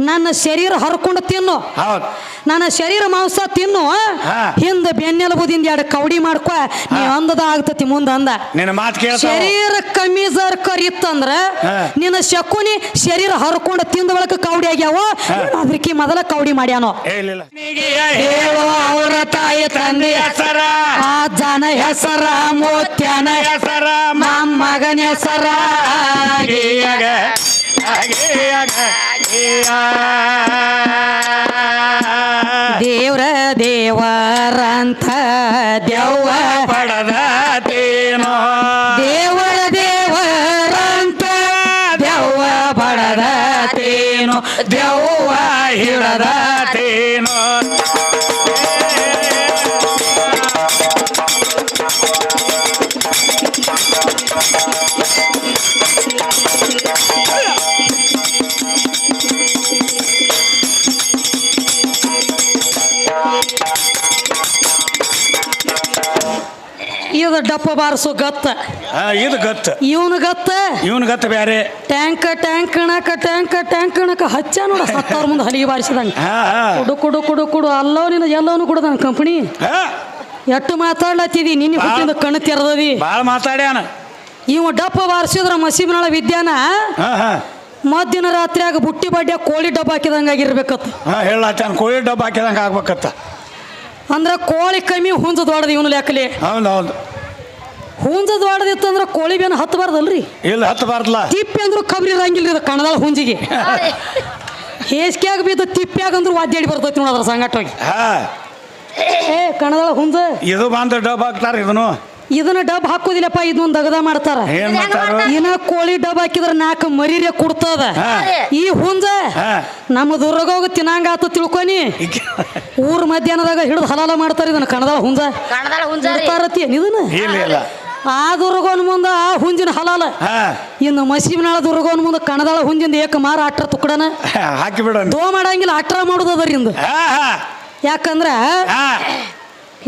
ನನ್ನ ಶರೀರ ಹರ್ಕೊಂಡು ತಿನ್ನು. ಹೌದು. ನನ್ನ ಶರೀರ ಮಾಂಸ ತಿನ್ನು. ಹಿಂದ ಬೆನ್ನೆಲುಬುದಿಂದ ಎರಡು ಕೌಡಿ ಮಾಡ್ಕೊ. ನೀ ಅಂದದ ಆಗ್ತತಿ ಮುಂದ ಅಂದ. ನಿನ್ನ ಮಾತು ಶರೀರ ಕಮೀಜರ್ ಕರಿತ್ತಂದ್ರ. ನಿನ್ನ ಶಕುನಿ ಶರೀರ ಹರ್ಕೊಂಡು ತಿಂದ ಬಳಕ ಕೌಡಿ ಆಗ್ಯಾವ. ಅದಕ್ಕೆ ಮೊದಲ ಕೌಡಿ ಮಾಡ್ಯಾನೋ? ಏ, ಇಲ್ಲ ಇಲ್ಲ. ಅವರ ತಾಯಿ ತಂದೆ ಹೆಸರ. ಆ ಜನ ಹೆಸರ ಮೋತ್ಯನ ಹೆಸರ ಮಗನ ಹೆಸರ. ದೇವ್ರ ದೇವರಂಥ ದೇವ ಪಡದ ದೇವ ದೆವ್ವ ಡಪ್ಪ ಬಾರಿಸೋ ಗತ್ತ. ಆ, ಇದು ಗತ್ತ. ಇವನು ಗತ್ತ? ಇವನ್ ಗತ್ತ ಬ್ಯಾರೆ. ಟ್ಯಾಂಕ್ ಟ್ಯಾಂಕ್ ಕಣಕ ಟ್ಯಾಂಕ್ ಟ್ಯಾಂಕ್ ಕಣಕ ಹಚ್ಚ ನೋಡ ಸತ್ತವ್ರ ಮುಂದೆ ಹಲಿಗೆ ಬಾರಿಸಿದಂಗ. ಹಾ ಹಾ. ಕುಡು ಕುಡು ಕುಡು ಕುಡು ಅಲ್ಲೋ ನಿನ್ನ ಎಲ್ಲವನು ಕೂಡ ನನ್ನ ಕಂಪನಿ ಹಾ. ಎಟ್ಟು ಮಾತಾಡ್ಲತ್ತಿದಿ ನಿನ್ನ ಹುಟ್ಟಿದ ಕಣ್ಣು ತೆರೆದದಿ. ಭಾಳ ಮಾತಾಡ್ಯಾನ ಇವ ಡಪ್ಪ ಬಾರಿಸಿದ್ರ ಮಸೀಬ್ನಾಳ ವಿದ್ಯಾನ? ಹಾ ಹಾ. ಮಧ್ಯಾಹ್ನ ರಾತ್ರಿಯಾಗ ಬುಟ್ಟಿ ಬಡ್ಡಿಯ ಕೋಳಿ ಡಬ್ಬ ಹಾಕಿದಂಗ ಆಗಿರ್ಬೇಕತ್ತ. ಹಾ ಹೇಳತ್ತಾನ ಕೋಳಿ ಡಬ್ಬ ಹಾಕಿದಂಗೆ ಆಗ್ಬೇಕತ್ತ. ಅಂದ್ರ ಕೋಳಿ ಕಮ್ಮಿ ಹುಂಜ ದೊಡ್ಡದು ಇವನು ಲೆಕ್ಕಲಿ. ಹೌದು ಹೌದು. ಹುಂಜ ದೊಡ್ಡದಿತ್ತು ಅಂದ್ರೆ ಕೋಳಿ ಬೇನ ಹತ್ತಬಾರ್ದಲ್ರಿ? ಇಲ್ಲ ಹತ್ತಬಾರ್ದಲ್ಲ ತಿಪ್ಪಿ ಅಂದ್ರು ಕಬ್ರಿ ಇರಂಗಿಲ್ಲ ಇದು ಕಣದಾಳ ಹುಂಜಿಗೆ. ಹೇಸಿಗೆಯಾಗ ಬಿದ್ದು ತಿಪ್ಪ್ಯಾಗ ಅಂದ್ರೆ ವಾದ್ಯಾಡಿ ಬರ್ತೈತಿ ನೋಡದ್ರ ಸಂಗಟ ಹೋಗಿ ಹಾ. ಏ ಕಣದಾಳ ಹುಂಜ. ಇದು ಬಂದ ಡಬ್ಬ ಹಾಕ್ತಾರ ಇದನ್ನು. ಇದನ್ನ ಡಬ್ ಹಾಕೋದಿಲ್ಲಪ್ಪ ಇದೊಂದು ದಗದ ಮಾಡ್ತಾರ. ಏನ್ ಇನ್ನ ಕೋಳಿ ಡಬ್ ಹಾಕಿದ್ರೆ ನಾಲ್ಕು ಮರಿರೆ ಕುಡ್ತದ. ಈ ಹುಂಜ ನಮ್ಮ ನಮ್ಮ ಹೋಗಿ ತಿನ್ನಂಗ ಆತ ತಿಳ್ಕೊನಿ. ಊರ್ ಮಧ್ಯಾಹ್ನದಾಗ ಹಿಡಿದು ಹಲಾಲ ಮಾಡ್ತಾರ ಇದನ್ನ ಕಣದಾಳ ಹುಂಜ. ಕಣದಾಳ ಹುಂಜ ಇರ್ತಾರತಿ ಇದನ್ನ? ಇಲ್ಲ ಇಲ್ಲ. ಆ ದುರ್ಗೋನ್ ಮುಂದೆ ಆ ಹುಂಜಿನ ಹಲಾಲ. ಇನ್ನು ಮಸೀಬ್ನಾಳ ದುರ್ಗೋನ್ ಮುಂದೆ ಕಣದಾಳ ಹುಂಜಿಂದ ಏಕ ಮಾರ ಅಟ್ರ ತುಕ್ಕಡನ ಹಾಕಿ ಬಿಡೋಣ. ದೋ ಮಾಡಂಗಿಲ್ಲ ಅಟ್ರ ಮಾಡುದು ಅದರಿಂದ ಯಾಕಂದ್ರ ಹಾ.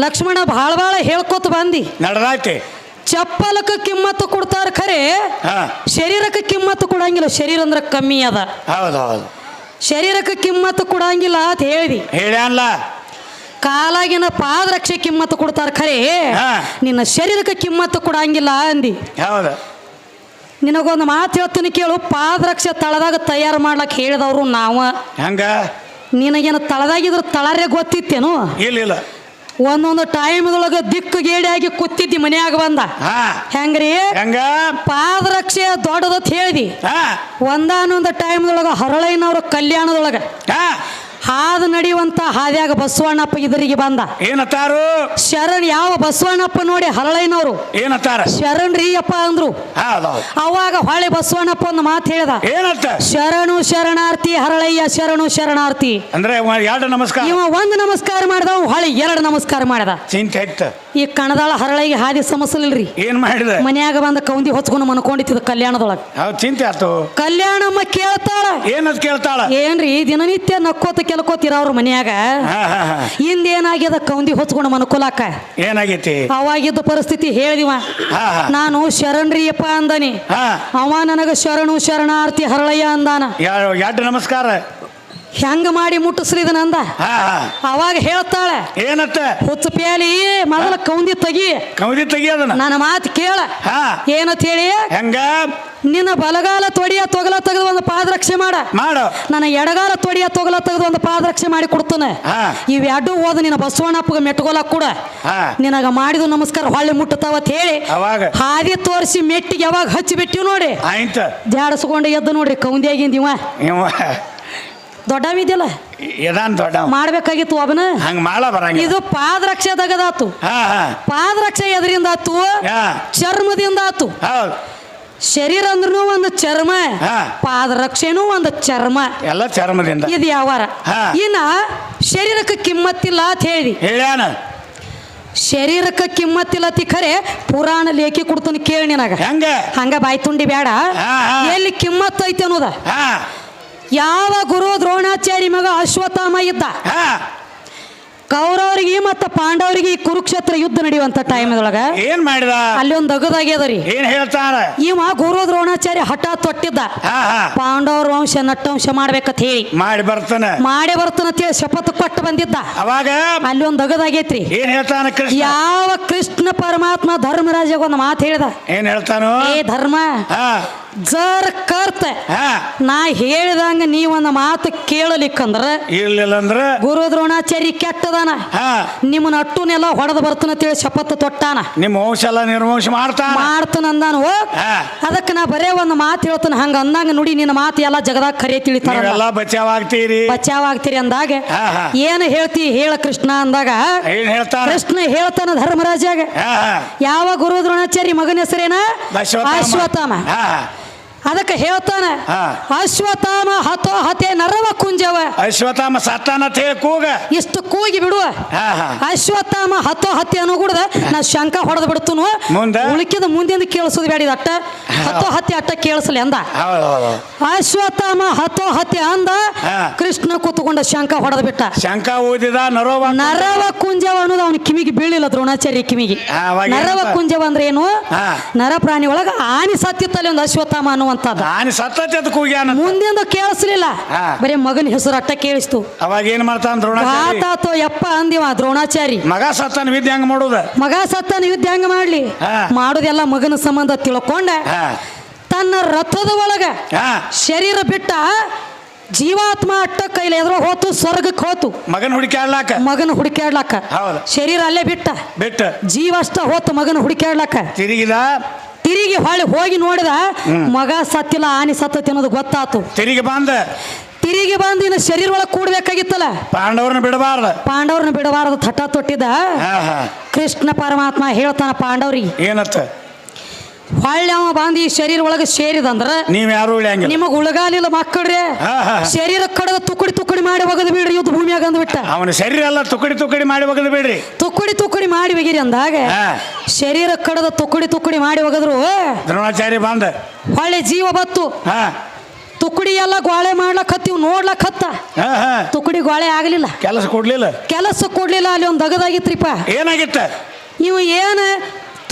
ಲಕ್ಷ್ಮಣ ಭಾಳ ಭಾಳ ಹೇಳ್ಕೊತ ಬಂದಿ. ನಡದಾಕೆ ಚಪ್ಪಲಕ್ಕೆ ಕಿಮ್ಮತ್ತು ಕೊಡ್ತಾರ ಖರೆ ಹಾ. ಶರೀರಕ್ಕೆ ಕಿಮ್ಮತ್ತು ಕೊಡಂಗಿಲ್ಲ ಶರೀರ ಅಂದ್ರೆ ಕಮ್ಮಿ ಅದ. ಹೌದು ಹೌದು ಶರೀರಕ್ಕೆ ಕಿಮ್ಮತ್ತು ಕೊಡಂಗಿಲ್ಲ ಅಂತ ಹೇಳಿದಿ. ಹೇಳ್ಯಾನ್ಲ. ಕಾಲಾಗಿನ ಪಾದರಕ್ಷೆ ಕಿಮ್ಮತ್ತು ಕೊಡ್ತಾರ ಖರೆ. ನಿನ್ನ ಶರೀರಕ್ಕೆ ಕಿಮ್ಮತ್ತು ಕೊಡಂಗಿಲ್ಲ ಅಂದಿ. ಹೌದು. ನಿನಗೊಂದು ಮಾತು ಹೇಳ್ತೀನಿ ಕೇಳು ಪಾದರಕ್ಷೆ ತಳದಾಗ ತಯಾರು ಮಾಡ್ಲಕ್ಕೆ ಹೇಳಿದವರು ನಾವ. ಹಂಗ? ನಿನಗೇನು ತಳದಾಗಿದ್ರ ತಳರೇ ಗೊತ್ತಿತ್ತೇನು? ಇಲ್ಲ ಇಲ್ಲ. ಒಂದೊಂದು ಟೈಮ್ದೊಳಗೆ ದಿಕ್ಕು ಗೇಡಿಯಾಗಿ ಕೂತಿದ್ದಿ ಮನೆಯಾಗ ಬಂದ. ಹೆಂಗ್ರಿ? ಹೆಂಗ? ಪಾದರಕ್ಷೆ ದೊಡ್ಡದತ್ ಹೇಳಿದಿ. ಒಂದಾನೊಂದು ಟೈಮ್ದೊಳಗೆ ಹರಳೈನವ್ರ ಕಲ್ಯಾಣದೊಳಗೆ. ಹಾ. ಹಾದು ನಡೆಯುವಂತ ಹಾದ್ಯಾಗ ಬಸವಣ್ಣಪ್ಪ ಇದರಿಗೆ ಬಂದ. ಏನತ್ತಾರು? ಶರಣ್ ಯಾವ ಬಸವಣ್ಣಪ್ಪ ನೋಡಿ ಹರಳೈನವರು. ಏನತ್ತಾರ? ಶರಣ್ ರೀ ಅಪ್ಪ ಅಂದ್ರು. ಅವಾಗ ಹೊಳೆ ಬಸವಣ್ಣಪ್ಪ ಒಂದು ಮಾತು ಹೇಳಿದ. ಏನಂತ? ಶರಣು ಶರಣಾರ್ಥಿ ಹರಳಯ್ಯ ಶರಣು ಶರಣಾರ್ಥಿ. ಅಂದ್ರೆ ಎರಡು ನಮಸ್ಕಾರ. ಇವ ಒಂದು ನಮಸ್ಕಾರ ಮಾಡಿದ ಹೊಳೆ ಎರಡು ನಮಸ್ಕಾರ ಮಾಡಿದ. ಚಿಂತೆ ಆಯ್ತ. ಈ ಕಣದಾಳ ಹರಳಿಗೆ ಹಾದಿ ಸಮಸ್ಯಲ್ರಿ ಏನ್ ಮಾಡಿದ? ಮನ್ಯಾಗ ಬಂದ ಕೌಂದಿ ಹೊಚ್ಕೊಂಡು ಮನ್ಕೊಂಡಿತ್ತಿದ ಕಲ್ಯಾಣದೊಳಗೆ. ಚಿಂತೆ ಆಯ್ತು. ಕಲ್ಯಾಣಮ್ಮ ಕೇಳ್ತಾಳ. ಏನದ್ ಕೇಳ್ತಾಳ? ಏನ್ರಿ ದಿನನಿತ್ಯ ನಕ್ಕೋತ ಕೆಲ್ಕೋತಿರ ಅವ್ರ ಮನ್ಯಾಗ? ಹಿಂದೇನಾಗ್ಯದ ಕೌಂದಿ ಹೊಚ್ಕೊಂಡು ಮನ್ಕೊಲಾಕ ಏನಾಗೈತಿ? ಅವಾಗಿದ್ದ ಪರಿಸ್ಥಿತಿ ಹೇಳಿದಿವ ನಾನು ಶರಣ್ರಿಯಪ್ಪ ಅಂದನಿ. ಅವ ನನಗ ಶರಣು ಶರಣಾರ್ಥಿ ಹರಳಯ್ಯ ಅಂದಾನ. ಎರಡು ನಮಸ್ಕಾರ? ಹೆಂಗ ಮಾಡಿ ಮುಟ್ಟಿಸ್ರಿ ಇದನ್ನಂದ ಅವಾಗ ಹೇಳ್ತಾಳೆ ಏನತ್ತ? ಹುಚ್ಚ ಪ್ಯಾಲಿ ಮೊದಲ ಕೌಂದಿ ತಗಿ. ಕೌಂದಿ ತಗಿ ಅದನ್ನ. ನನ್ನ ಮಾತು ಕೇಳ. ಏನಂತ ಹೇಳಿ? ಹೆಂಗ? ನಿನ್ನ ಬಲಗಾಲ ತೊಡಿಯ ತೊಗಲ ತೆಗೆದು ಒಂದು ಪಾದರಕ್ಷೆ ಮಾಡ. ಮಾಡು. ನನ್ನ ಎಡಗಾಲ ತೊಡಿಯ ತೊಗಲ ತೆಗೆದು ಒಂದು ಪಾದರಕ್ಷೆ ಮಾಡಿ ಕೊಡ್ತಾನೆ. ಇವೆರಡು ಹೋದ ನಿನ್ನ ಬಸವಣ್ಣಪ್ಪಗ ಮೆಟ್ಕೊಲಕ್ ಕೂಡ. ನಿನಗ ಮಾಡಿದ ನಮಸ್ಕಾರ ಹೊಳ್ಳಿ ಮುಟ್ಟತಾವತ್ ಹೇಳಿ. ಅವಾಗ? ಹಾದಿ ತೋರಿಸಿ ಮೆಟ್ಟಿಗೆ ಯಾವಾಗ ಹಚ್ಚಿ ಬಿಟ್ಟಿವ್ ನೋಡಿ. ಆಯ್ತ. ಜಾಡಿಸ್ಕೊಂಡು ಎದ್ದು ನೋಡ್ರಿ ಕೌಂದಿಯಾಗಿಂದ ಇವ. ದೊಡ್ಡವಿದ್ಯಲ್ಲ? ಎದಾನ್ ದೊಡ್ಡ ಮಾಡ್ಬೇಕಾಗಿತ್ತು ಒಬ್ಬನ ಹಂಗ ಮಾಡ ಬರಂಗ ಇದು ಪಾದರಕ್ಷೆ ತೆಗದಾತು ಹಾ ಹಾ. ಪಾದರಕ್ಷೆ ಎದರಿಂದ ಆತು ಚರ್ಮದಿಂದ ಆತು ಹೌದು. ಶರೀರ ಅಂದ್ರೂ ಒಂದು ಚರ್ಮ. ಪಾದರಕ್ಷೆನೂ ಒಂದು ಚರ್ಮ. ಎಲ್ಲ ಚರ್ಮದಿಂದ. ಇದು ಯಾವಾರ. ಇನ್ನ ಶರೀರಕ್ಕೆ ಕಿಮ್ಮತ್ತಿಲ್ಲ ಅಂತ ಹೇಳಿ. ಹೇಳ್ಯಾನ. ಶರೀರಕ್ಕೆ ಕಿಮ್ಮತ್ತಿಲ್ಲ ತಿ ಖರೆ ಪುರಾಣ ಲೇಖಿ ಕೊಡ್ತೀನಿ ಕೇಳಿ ನಿನಗ. ಹೆಂಗ? ಹಂಗ ಬಾಯ್ ತುಂಡಿ ಬೇಡ. ಎಲ್ಲಿ ಕಿಮ್ಮತ್ತು ಐತೆ ಅನ್ನೋದ? ಹಾ. ಯಾವ ಗುರು ದ್ರೋಣಾಚಾರಿ ಮಗ ಅಶ್ವತ್ಥಾಮ ಇದ್ದ? ಕೌರವರಿಗೆ ಮತ್ತು ಪಾಂಡವರಿಗೆ ಈ ಕುರುಕ್ಷೇತ್ರ ಯುದ್ಧ ನಡೆಯುವಂತ ಟೈಮ್ದೊಳಗ ಏನ್ ಮಾಡಿದ? ಅಲ್ಲಿ ಒಂದು ಅಗದಾಗ್ಯದರಿ ಏನ್ ಹೇಳ್ತಾರ? ಇವ ಗುರು ದ್ರೋಣಾಚಾರ್ಯ ಹಠ ತೊಟ್ಟಿದ್ದ. ಪಾಂಡವರ ವಂಶ ನಟ್ಟವಂಶ ಮಾಡ್ಬೇಕಂತ ಹೇಳಿ. ಮಾಡಿ ಬರ್ತಾನ. ಮಾಡಿ ಬರ್ತಾನಂತ ಹೇಳಿ ಶಪಥ ಕೊಟ್ಟು ಬಂದಿದ್ದ. ಅವಾಗ? ಅಲ್ಲಿ ಒಂದು ಅಗದಾಗೈತ್ರಿ ಏನ್ ಹೇಳ್ತಾನ ಯಾವ ಕೃಷ್ಣ ಪರಮಾತ್ಮ ಧರ್ಮರಾಜ ಒಂದು ಮಾತು ಹೇಳ್ದ. ಏನ್ ಹೇಳ್ತಾನೋ? ಏ ಧರ್ಮ ಜರ್ ಕರ್ತ. ನಾ ಹೇಳಿದಂಗ ನೀ ಒಂದು ಮಾತು ಕೇಳಲಿಕ್ಕಂದ್ರ ಇರ್ಲಿಲ್ಲ ಅಂದ್ರ? ಗುರು ದ್ರೋಣಾಚಾರ್ಯ ಕೆಟ್ಟದಾನ. ನಿಮ್ಮ ನಿಮ್ಮನ್ನ ಅಟ್ಟುನೆಲ್ಲ ಹೊಡೆದು ಬರ್ತನ ತಿಳಿ ಶಪಥ ತೊಟ್ಟಾನ. ನಿಮ್ಮ ವಂಶ ಎಲ್ಲ ನಿರ್ವಂಶ ಮಾಡ್ತಾ ಮಾಡ್ತಾನ ಅಂದಾನು ಅದಕ್ಕೆ ನಾ ಬರೇ ಒಂದು ಮಾತು ಹೇಳ್ತಾನ ಹಂಗ ಅಂದಂಗ ನುಡಿ ನಿನ್ನ ಮಾತು ಎಲ್ಲ ಜಗದಾಗ ಕರೆ ತಿಳಿತಾರ ಬಚಾವ್ ಆಗ್ತೀರಿ. ಬಚಾವ್ ಆಗ್ತೀರಿ ಅಂದಾಗ. ಏನು ಹೇಳ್ತಿ ಹೇಳ ಕೃಷ್ಣ ಅಂದಾಗ? ಏನ್ ಕೃಷ್ಣ ಹೇಳ್ತಾನ ಧರ್ಮರಾಜಾಗ ಯಾವ ಗುರು ದ್ರೋಣಾಚಾರ್ಯ ಮಗನ ಹೆಸರೇನ? ಅಶ್ವತ್ಥಾಮ. ಅದಕ್ಕೆ ಹೇಳ್ತಾನೆ ಅಶ್ವತಾಮ ಅಶ್ವತ್ಥಾಮ ಹತೋ ಹತೆ ನರವ ಕುಂಜವ. ಅಶ್ವತ್ಥಾಮ ಸತ್ತಾನ ಅಂತ ಹೇಳಿ ಕೂಗ. ಇಷ್ಟು ಕೂಗಿ ಬಿಡುವ ಅಶ್ವತ್ಥಾಮ ಹತ್ತೋ ಹತೆ ಅನ್ನೋ ಕೂಡ ನಾ ಶಂಕ ಹೊಡೆದು ಬಿಡ್ತನು. ಮುಂದೆ? ಉಳಿಕಿದ ಮುಂದಿಂದ ಕೇಳಿಸೋದು ಬೇಡ ಅಟ್ಟ ಹತೋ ಹತ್ತಿ ಅಟ್ಟ ಕೇಳಿಸ್ಲಿ ಅಂದ. ಅಶ್ವತ್ಥಾಮ ಹತ್ತೋ ಹತೆ ಅಂದ. ಕೃಷ್ಣ ಕೂತ್ಕೊಂಡ ಶಂಕ ಹೊಡೆದು ಬಿಟ್ಟ. ಶಂಕ ಓದಿದ ನರವ ನರವ ಕುಂಜವ ಅನ್ನೋದು ಅವನ ಕಿವಿಗೆ ಬೀಳಿಲ್ಲ ದ್ರೋಣಾಚಾರ್ಯ ಕಿವಿಗೆ. ನರವ ಕುಂಜವ ಅಂದ್ರೆ ಏನು? ನರ ಪ್ರಾಣಿ ಒಳಗ ಆನಿ ಸತ್ತಿತ್ತಲ್ಲಿ ಒಂದು ಅಶ್ವತ್ಥಾಮ ಅನ್ನುವಂಥದ್ದು ನಾನು ಅಂತ ಕೂಗ್ಯಾನ ಮುಂದಿಂದ ಕೇಳಿಸ್ಲಿಲ್ಲ. ಹಾ. ಬರೀ ಮಗನ ಹೆಸರು ಅಟ್ಟ ಕೇಳಿಸ್ತು. ಅವಾಗ ಏನ್ ಮಾಡ್ತಾನ ದ್ರೋಣಾಚಾರಿ? ಆತಾತೋ ಯಪ್ಪ ಅಂದಿವ ದ್ರೋಣಾಚಾರಿ. ಮಗ ಸತ್ತನ ವಿದ್ಯೆ ಹಂಗ ಮಾಡುದ? ಮಗ ಸತ್ತನ ಯುದ್ಧ ಹೆಂಗ ಮಾಡ್ಲಿ. ಹಾ. ಮಾಡುದೆಲ್ಲ ಮಗನ ಸಂಬಂಧ ತಿಳ್ಕೊಂಡ ಹಾ. ತನ್ನ ರಥದ ಒಳಗ ಹಾ. ಶರೀರ ಬಿಟ್ಟ ಜೀವಾತ್ಮ ಅಟ್ಟ ಕೈಲಿ ಎದುರು ಹೋತು ಸ್ವರ್ಗಕ್ಕೆ ಹೋತು. ಮಗನ ಹುಡುಕ್ಯಾಡ್ಲಾಕ ಮಗನ ಹುಡುಕ್ಯಾಡ್ಲಕ್ಕ ಹೌದು. ಶರೀರ ಅಲ್ಲೇ ಬಿಟ್ಟ. ಬಿಟ್ಟ. ಜೀವ ಅಷ್ಟ ಹೋತು ಮಗನ ಹುಡುಕ್ಯಾಡ್ಲಕ್ಕ ತಿರುಗಿದ ತಿರುಗಿ ಹೊಳಿ ಹೋಗಿ ನೋಡಿದ ಮಗ ಸತ್ತಿಲ್ಲ ಆನೆ ಸತ್ತತಿ ಅನ್ನೋದು ಗೊತ್ತಾತು. ತಿರುಗಿ ಬಂದ. ತಿರುಗಿ ಬಂದು ಇನ್ನು ಶರೀರ ಒಳಗೆ ಕೂಡಬೇಕಾಗಿತ್ತಲ್ಲ? ಪಾಂಡವ್ರನ್ನ ಬಿಡಬಾರ್ದ. ಪಾಂಡವ್ರನ್ನ ಬಿಡಬಾರದು ಥಟ ತೊಟ್ಟಿದ ಕೃಷ್ಣ ಪರಮಾತ್ಮ ಹೇಳ್ತಾನ ಪಾಂಡವ್ರಿಗೆ. ಏನತ್ತ ಹೊಳ್ಳಿ ಅವ ಬಂದು ಈ ಶರೀರ ಒಳಗೆ ಸೇರಿದಂದ್ರ ನೀವ್ ಯಾರು ಉಳಿಯಂಗಿಲ್ಲ. ನಿಮಗ್ ಉಳಗಾಲಿಲ್ಲ ಮಕ್ಕಳ್ರಿ. ಹಾ, ಹಾ. ಶರೀರ ಕಡದ ತುಕ್ಕಡಿ ತುಕ್ಕಡಿ ಮಾಡಿ ಒಗದು ಬಿಡ್ರಿ ಇವತ್ತು ಭೂಮಿಯಾಗ ಅಂದ್ಬಿಟ್ಟ. ಅವನ ಶರೀರ ಎಲ್ಲ ತುಕಡಿ ತುಕಡಿ ಮಾಡಿ ಒಗದು ಬಿಡ್ರಿ. ತುಕ್ಕಡಿ ತುಕ್ಕಡಿ ಮಾಡಿ ಹೋಗಿರಿ ಅಂದಾಗ ಹಾ. ಶರೀರ ಕಡದ ತುಕ್ಕಡಿ ತುಕ್ಕಡಿ ಮಾಡಿ ಒಗದ್ರು. ದ್ರೋಣಾಚಾರ್ಯ ಬಂದ. ಹೊಳ್ಳಿ ಜೀವ ಬತ್ತು. ಹಾ. ತುಕ್ಕಡಿ ಎಲ್ಲ ಗ್ವಾಳೆ ಮಾಡ್ಲಕ್ ಹತ್ತಿವ್ ನೋಡ್ಲಕ್ ಹತ್ತ ಹಾ ಹಾ. ತುಕ್ಕಡಿ ಗೋಳೆ ಆಗಲಿಲ್ಲ. ಕೆಲಸ ಕೊಡ್ಲಿಲ್ಲ. ಕೆಲಸ ಕೊಡ್ಲಿಲ್ಲ ಅಲ್ಲಿ ಒಂದು ದಗದಾಗಿತ್ರಿಪ್ಪ. ಏನಾಗಿತ್ತ? ನೀವು ಏನು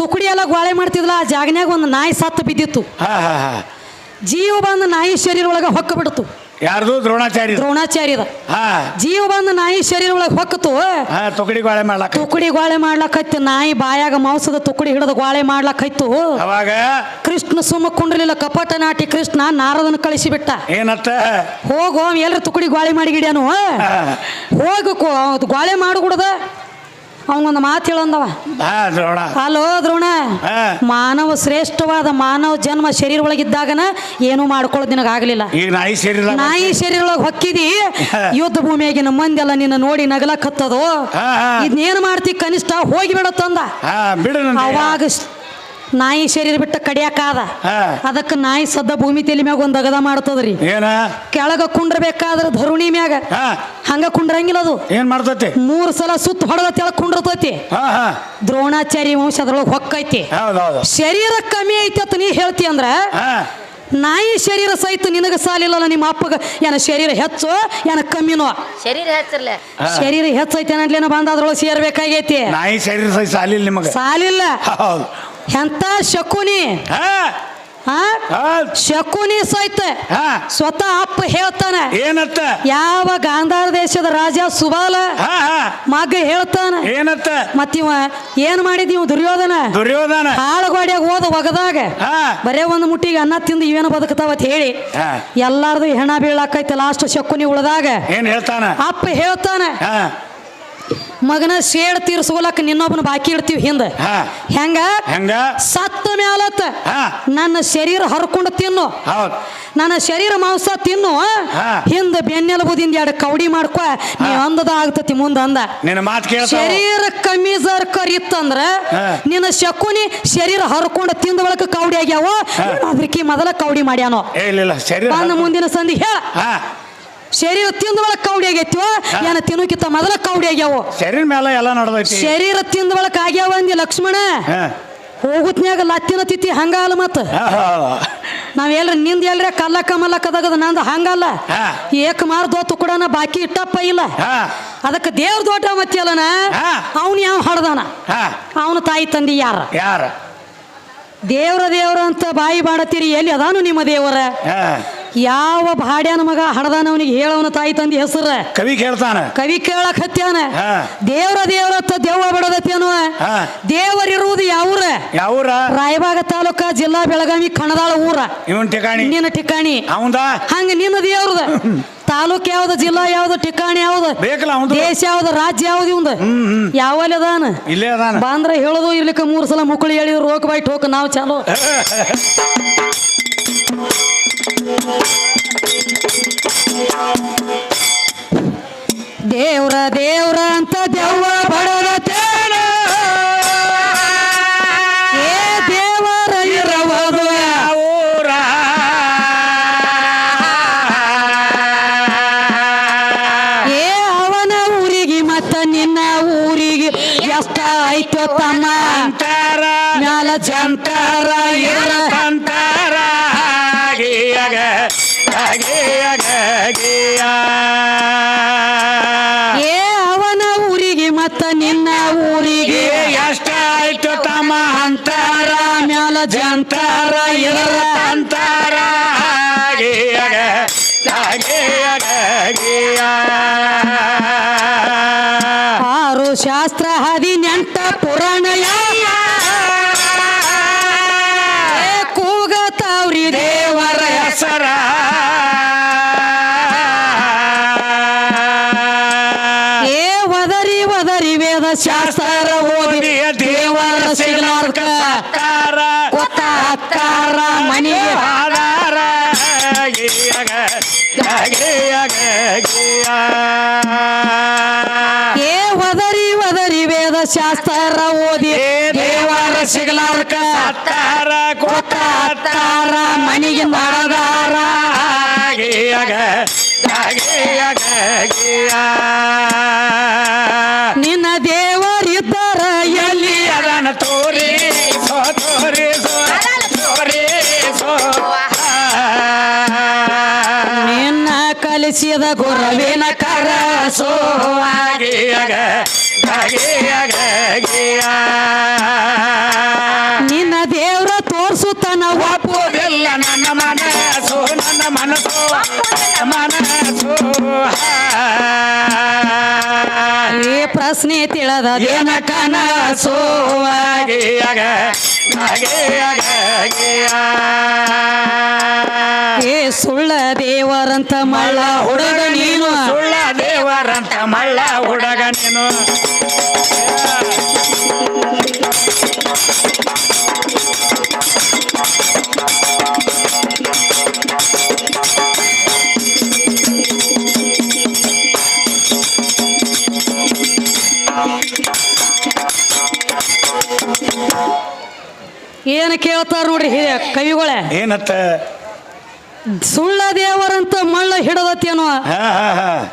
ತುಕ್ಕಡಿ ಎಲ್ಲ ಗೋಳೆ ಮಾಡ್ತಿದ್ಲ ಆ ಜಾಗನ್ಯಾಗ ಒಂದು ನಾಯಿ ಸತ್ತು ಬಿದ್ದಿತ್ತು. ಹಾ ಹಾ ಹಾ. ಜೀವ ಬಂದು ನಾಯಿ ಶರೀರ ಒಳಗೆ ಹೊಕ್ಕ ಬಿಡ್ತು. ಯಾರ್ದು? ದ್ರೋಣಾಚಾರ್ಯ ದ್ರೋಣಾಚಾರ್ಯದ. ಹಾ. ಜೀವ ಬಂದು ನಾಯಿ ಶರೀರ ಒಳಗೆ ಹೊಕ್ಕತು. ಹಾ ತುಕಡಿ ಗೋಳೆ ಮಾಡ್ಲಾಕ ತುಕಡಿ ಗೋಳೆ ಮಾಡ್ಲಕೈತಿ ನಾಯಿ ಬಾಯಾಗ ಮಾಂಸದ ತುಕುಡಿ ಹಿಡಿದು ಗೋಳೆ ಇತ್ತು ಅವಾಗ? ಕೃಷ್ಣ ಸುಮ್ಮ ಕುಂಡ್ರಲಿಲ್ಲ ಕಪಟ ನಾಟಿ ಕೃಷ್ಣ ನಾರದನ ಕಳಿಸಿಬಿಟ್ಟ. ಏನತ್ತ? ಹೋಗೋ ಎಲ್ರ ತುಕಡಿ ಗೋಳೆ ಮಾಡಿ ಗಿಡ್ಯಾನು ಹೋಗ ಗೋಳೆ ಮಾಡ್ಕೊಡದ. ಅವನೊಂದು ಮಾತು ಹೇಳಂದವ. ದ್ರೋಣ. ಹಲೋ ದ್ರೋಣ. ಮಾನವ ಶ್ರೇಷ್ಠವಾದ ಮಾನವ ಜನ್ಮ ಶರೀರ ಒಳಗಿದ್ದಾಗನ ಏನು ಮಾಡ್ಕೊಳ್ಳೋದು ನಿನಗಾಗಲಿಲ್ಲ. ನಾಯಿ ಶರೀರ ಒಳಗೆ ಹೊಕ್ಕಿದಿ ಯುದ್ಧ ಭೂಮಿಯಾಗಿನ ಮಂದೆಲ್ಲ ನಿನ್ನ ನೋಡಿ ನಗಲಕ್ಕತ್ತದು? ಇದನ್ನೇನು ಮಾಡ್ತಿ ಕನಿಷ್ಠ? ಹೋಗಿ ಬಿಡತ್ತಂದ ಅವಾಗ ನಾಯಿ ಶರೀರ ಬಿಟ್ಟ ಕಡಿಯಾಕಾದ ಹಾ. ಅದಕ್ಕೆ ನಾಯಿ ಸದ್ದ ಭೂಮಿ ತಲೆ ಮ್ಯಾಗ ಒಂದ್ ಅಗದ ಮಾಡ್ತದ್ರಿ. ಏನ? ಕೆಳಗ ಕುಂಡ್ರಬೇಕಾದ್ರ ಧರುಣಿ ಮ್ಯಾಗ. ಹಾ. ಹಂಗ ಕುಂಡ್ರಂಗಿಲ್ಲ ಅದು. ಏನ್ ಮಾಡ್ತತಿ? ಮೂರು ಸಲ ಸುತ್ತ ಹೊಡೆದ ತೆಳಗ್ ಕುಂಡ್ರತೈತಿ. ಹಾ ಹಾ. ದ್ರೋಣಾಚಾರ್ಯ ವಂಶ ಅದ್ರೊಳಗೆ ಹೊಕ್ಕೈತಿ. ಹೌದೌದು. ಶರೀರ ಕಮ್ಮಿ ಐತಿ ಅಂತ ನೀ ಹೇಳ್ತಿ ಅಂದ್ರ ಹಾ. ನಾಯಿ ಶರೀರ ಸಹಿತ ನಿನಗ ಸಾಲಿಲ್ಲ ನಿಮ್ಮ ಅಪ್ಪಗ. ಏನ ಶರೀರ ಹೆಚ್ಚು ಏನ ಕಮ್ಮಿನೋ? ಶರೀರ ಹೆಚ್ಚಿರ್ಲೆ. ಶರೀರ ಹೆಚ್ಚೈತೆ ಬಂದ ಅದ್ರೊಳಗೆ ಸೇರ್ಬೇಕಾಗೈತಿ. ನಾಯಿ ಶರೀರ ಸಹಿತ ಸಾಲಿಲ್ಲ ನಿಮಗ. ಸಾಲಿಲ್ಲ. ಹೌದು. ಎಂತ ಶಕುನಿ? ಶಕುನಿ ಸಹಿತ ಹಾ. ಸ್ವತಃ ಅಪ್ಪ ಹೇಳ್ತಾನ. ಏನತ್ತ? ಯಾವ ಗಾಂಧಾರ ದೇಶದ ರಾಜ ಸುಬಾಲ? ಮಗ ಹೇಳ್ತಾನ. ಏನತ್ತ? ಮತ್ತಿವ ಏನ್ ಮಾಡಿದ್ ನೀವು ದುರ್ಯೋಧನ? ದುರ್ಯೋಧನ. ಹಾಳಗೋಡ್ಯಾಗ ಹೋದ ಒಗದಾಗ ಬರೇ ಒಂದು ಮುಟ್ಟಿಗೆ ಅನ್ನ ತಿಂದು ಇವೇನು ಬದುಕ್ತಾವತ್ ಹೇಳಿ ಎಲ್ಲಾರದು ಹೆಣ ಬೀಳಾಕೈತಿ ಲಾಸ್ಟ್ ಶಕುನಿ ಉಳದಾಗ. ಏನ್ ಹೇಳ್ತಾನ? ಅಪ್ಪ ಹೇಳ್ತಾನ. ಮಗನ ಶೇಡ್ ತೀರ್ಸ್ಕೊಲಕ್ ನಿನ್ನೊಬ್ಬನ ಬಾಕಿ ಇಡ್ತೀವಿ ಹಿಂದ. ಹೆಂಗ? ಹೆಂಗ? ಸತ್ತ ಮ್ಯಾಲತ್ತ. ನನ್ನ ಶರೀರ ಹರ್ಕೊಂಡು ತಿನ್ನು. ನನ್ನ ಶರೀರ ಮಾಂಸ ತಿನ್ನು. ಹಿಂದ ಬೆನ್ನೆಲುಬುದಿಂದ ಎರಡು ಕೌಡಿ ಮಾಡ್ಕೊ. ನೀ ಅಂದದ ಆಗ್ತತಿ ಮುಂದ ಅಂದ. ನಿನ್ನ ಮಾತು ಶರೀರ ಕಮೀಜರ್ ಕರಿತ್ತಂದ್ರ. ನಿನ್ನ ಶಕುನಿ ಶರೀರ ಹರ್ಕೊಂಡು ತಿಂದ ಬಳಕ ಕೌಡಿ ಆಗ್ಯಾವ ಅದ್ರಕಿ ಮೊದಲ ಕೌಡಿ ಮಾಡ್ಯಾನೋ. ಇಲ್ಲ ಶರೀರ ಮುಂದಿನ ಸಂಧಿ ಹೇಳ. ಶರೀರ ತಿಂದ ಒಳಗೆ ಕೌಡಿ ಆಗೈತಿವ? ಏನ ತಿನ್ನೋಕಿತ್ತ ಮೊದಲ ಕೌಡಿ ಆಗ್ಯಾವ? ಶರೀರ ಮೇಲೆ ಎಲ್ಲ ನಡೆದೈತಿ. ಶರೀರ ತಿಂದ ಒಳಕ್ ಆಗ್ಯಾವ ಅಂದಿ ಲಕ್ಷ್ಮಣ? ಹೋಗುತ್ನ್ಯಾಗ ಲತ್ತಿನ ತಿತಿ ಹಂಗಾಲ ಮತ್ತ? ಹಾ, ಹೌದು. ನಾವ್ ಎಲ್ರ ನಿಂದ ಎಲ್ರ ಕಲ್ಲ ಕದಗದ ನಂದು ಹಂಗಲ್ಲ. ಏಕ ಮಾರ್ ದೋತು ಕೂಡ ಬಾಕಿ ಇಟ್ಟಪ್ಪ ಇಲ್ಲ. ಅದಕ್ಕೆ ದೇವ್ರ ದೋಟ ಮತ್ತಿಯಲ್ಲನ. ಅವನು ಯಾವ ಹಡ್ದಾನ? ಅವನ ತಾಯಿ ತಂದಿ ಯಾರ? ಯಾರ? ದೇವ್ರ ದೇವ್ರ ಅಂತ ಬಾಯಿ ಬಾಡತ್ತೀರಿ ಎಲ್ಲಿ ಅದಾನು ನಿಮ್ಮ ದೇವರ? ಯಾವ ಭಾಡ್ಯಾನ ಮಗ ಹಡ್ದಾನ ಅವನಿಗೆ ಹೇಳವನ ತಾಯಿ ತಂದಿ ಹೆಸರ? ಕವಿ ಕೇಳ್ತಾನೆ. ಕವಿ ಕೇಳಕ್ ಹತ್ಯಾನ. ದೇವ್ರ ದೇವ್ರ ದೇವ ದೆವ್ವ ಅನ್ನುವ. ದೇವರಿರುವುದು ಯಾವೂರ? ಯಾವೂರ? ರಾಯಬಾಗ ತಾಲೂಕ ಜಿಲ್ಲಾ ಬೆಳಗಾವಿ ಕಣದಾಳ ಊರ. ಇವನ್ ಠಿಕಾಣಿ. ನಿನ್ನ ಠಿಕಾಣಿ. ಅವಂದ? ಹಂಗ ನಿನ್ನ ದೇವ್ರದ. ತಾಲೂಕ್ ಯಾವ್ದು ಜಿಲ್ಲಾ ಯಾವ್ದು ಠಿಕಾಣಿ ಯಾವ್ದು? ಬೇಕಲ್ಲ ಅವಂದು? ದೇಶ ಯಾವ್ದು ರಾಜ್ಯ ಯಾವ್ದು ಇವಂದ? ಯಾವಲ್ಲಿ ಅದಾನ? ಇಲ್ಲೇ ಅದಾನ. ಬಾಂದ್ರ ಹೇಳೋದು ಇರ್ಲಿಕ್ಕೆ ಮೂರ್ ಸಲ ಮುಕ್ಕಳಿ ಹೇಳಿದ್ರು ರೋಕ್ ಬಾಯ್ ಟೋಕ್ ನಾವು ಚಾಲೋ. ದೇವ್ರ ದೇವ್ರ ಅಂತ ದೆವ್ವ ಬಡದತೇನ ಜಂತಾರ ಇರ ಅಂತಾರ. ಆರು ಶಾಸ್ತ್ರ ಓದಿ ದೇವರ ಸಿಗಲಾರ್ಕ ಕೊತ್ತ ಅಕ್ಕಾರ ಮನೆಗೆ ಗೀಯ ಏ ಒದರಿ ಒದರಿ ವೇದ ಶಾಸ್ತ್ರ ಓದಿ ದೇವರ ಸಿಗಲಾರ್ಕ ಅತ್ತಾರ ಕೊಟ್ಟ ಅತ್ತಾರ ಮನೆಗೆ ಗೀಯಗ ಗೀಯಗ ಗೀಯ ಕಲಿಸಿದ ಗೊರವಿನ ಕರ ನಿನ್ನ ದೇವ್ರ ತೋರ್ಸುತ್ತಾನ ನಾವು ಒಪ್ಪುವುದಿಲ್ಲ ನನ್ನ ಮನಸ್ಸು ನನ್ನ ಮನಸ್ಸು ಮನಸ್ಸು. ಈ ಪ್ರಶ್ನೆ ತಿಳದ ಏನ ಕನಸೋ ಆಗಿಯಗ ಗೀಯಗ ಗೀಯ ಏ ಸುಳ್ಳ ದೇವರಂತ ಮಳ್ಳ ಹುಡುಗ ನೀನು. ಸುಳ್ಳ ದೇವರಂತ ಮಳ್ಳ ಹುಡುಗ ನೀನು. ಏನು ಕೇಳ್ತಾರ ನೋಡ್ರಿ ಹಿರಿಯ ಕವಿಗಳೇ? ಏನತ್ತ? ಸುಳ್ಳ ದೇವರಂತ ಮಳ್ಳ ಹಿಡದತ್ತೇನೋ? ಹಾ ಹಾ ಹಾ.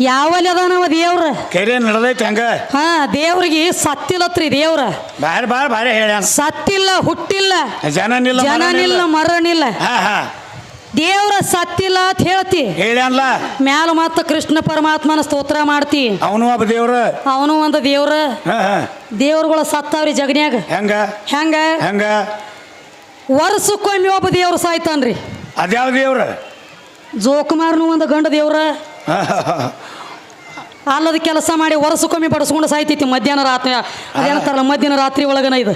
ಯಾವಲ್ಲಿ ಅದಾನವ ದೇವ್ರ? ಕೆರೆ ನಡೆದೈತಿ ಹಂಗ? ಹಾ ದೇವ್ರಿಗೆ ಸತ್ತಿಲ್ಲತ್ರಿ ದೇವ್ರ. ಬಾರಿ ಬಾರಿ ಬಾರಿ ಹೇಳ ಸತ್ತಿಲ್ಲ ಹುಟ್ಟಿಲ್ಲ. ಜನನಿಲ್ಲ ಜನನಿಲ್ಲ ಮರಣಿಲ್ಲ ಹಾ ಹಾ. ದೇವ್ರ ಸತ್ತಿಲ್ಲ ಅಂತ ಹೇಳ್ತಿ. ಹೇಳ್ಯಾನ್ಲ ಮ್ಯಾಲ ಮತ್ತ ಕೃಷ್ಣ ಪರಮಾತ್ಮನ ಸ್ತೋತ್ರ ಮಾಡ್ತಿ. ಅವನು ಒಬ್ಬ ದೇವ್ರ. ಅವನು ಒಂದು ದೇವ್ರ. ಹಾ ಹಾ. ದೇವ್ರುಗಳ ಸತ್ತಾವ್ರಿ ಜಗನ್ಯಾಗ. ಹೆಂಗ? ಹೆಂಗ? ಹೆಂಗ? ವರ್ಷಕ್ಕೊಮ್ಮೆ ಒಬ್ಬ ದೇವ್ರ ಸಾಯ್ತಾನ್ರಿ. ಅದ್ಯಾವ ದೇವ್ರ? ಜೋಕುಮಾರ್ನು ಒಂದು ಗಂಡ ದೇವ್ರ. ಹಾ, ಹಾ, ಹಾ. ಅಲ್ಲದ ಕೆಲಸ ಮಾಡಿ ವರ್ಷಕ್ಕೊಮ್ಮೆ ಬಡಿಸ್ಕೊಂಡು ಸಾಯ್ತೈತಿ ಮಧ್ಯಾಹ್ನ ರಾತ್ರಿ. ಅದೇನಂತಾರಲ್ಲ ಮಧ್ಯಾಹ್ನ ರಾತ್ರಿ ಒಳಗನ ಇದು.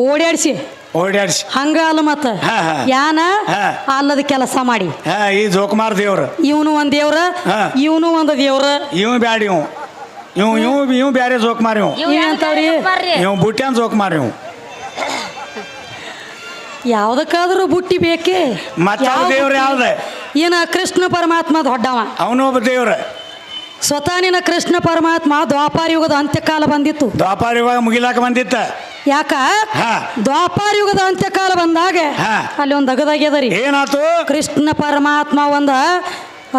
ಓಡಾಡಿಸಿ. ಓಡಾಡ್ಸಿ. ಹಂಗ ಅಲ್ಲ ಮತ್ತ? ಹಾ, ಹಾ. ಯಾನ? ಹಾ. ಅಲ್ಲದ ಕೆಲಸ ಮಾಡಿ. ಹಾ ಈ ಜೋಕುಮಾರ್ ದೇವ್ರ. ಇವನು ಒಂದ್ ದೇವ್ರ ಹಾ. ಇವನು ಒಂದು ದೇವ್ರ. ಇವ್ ಬ್ಯಾಡ ಇವ್ ಇವ್ ಇವ್ ಇವ್ ಬ್ಯಾರೆ ಜೋಕುಮಾರ್ ಇವ್ ಏನಂತಾವ್ರಿ ಇವ್ ಬುಟ್ಯಾನ್ ಜೋಕುಮಾರ್ ಇವ್ ಯಾವ್ದಕ್ಕಾದ್ರೂ ಬುಟ್ಟಿ ಬೇಕೇ? ಮತ್ತ ಯಾವ ದೇವ್ರ ಬುಟ್ಟಿ? ಯಾವ್ದ? ಏನ ಕೃಷ್ಣ ಪರಮಾತ್ಮ ದೊಡ್ಡವ? ಅವನು ಒಬ್ಬ ದೇವ್ರ. ಸ್ವತಃ ನಿನ್ನ ಕೃಷ್ಣ ಪರಮಾತ್ಮ ದ್ವಾಪಾರ ಯುಗದ ಅಂತ್ಯಕಾಲ ಬಂದಿತ್ತು. ದ್ವಾಪಾರ ಯುಗ ಮುಗಿಲಾಕ ಬಂದಿತ್ತ. ಯಾಕ. ದ್ವಾಪಾರ ಯುಗದ ಅಂತ್ಯಕಾಲ ಬಂದಾಗ ಹಾ. ಅಲ್ಲಿ ಒಂದು ಅಗದಾಗ್ಯದರಿ ಏನಾತು? ಕೃಷ್ಣ ಪರಮಾತ್ಮ ಒಂದ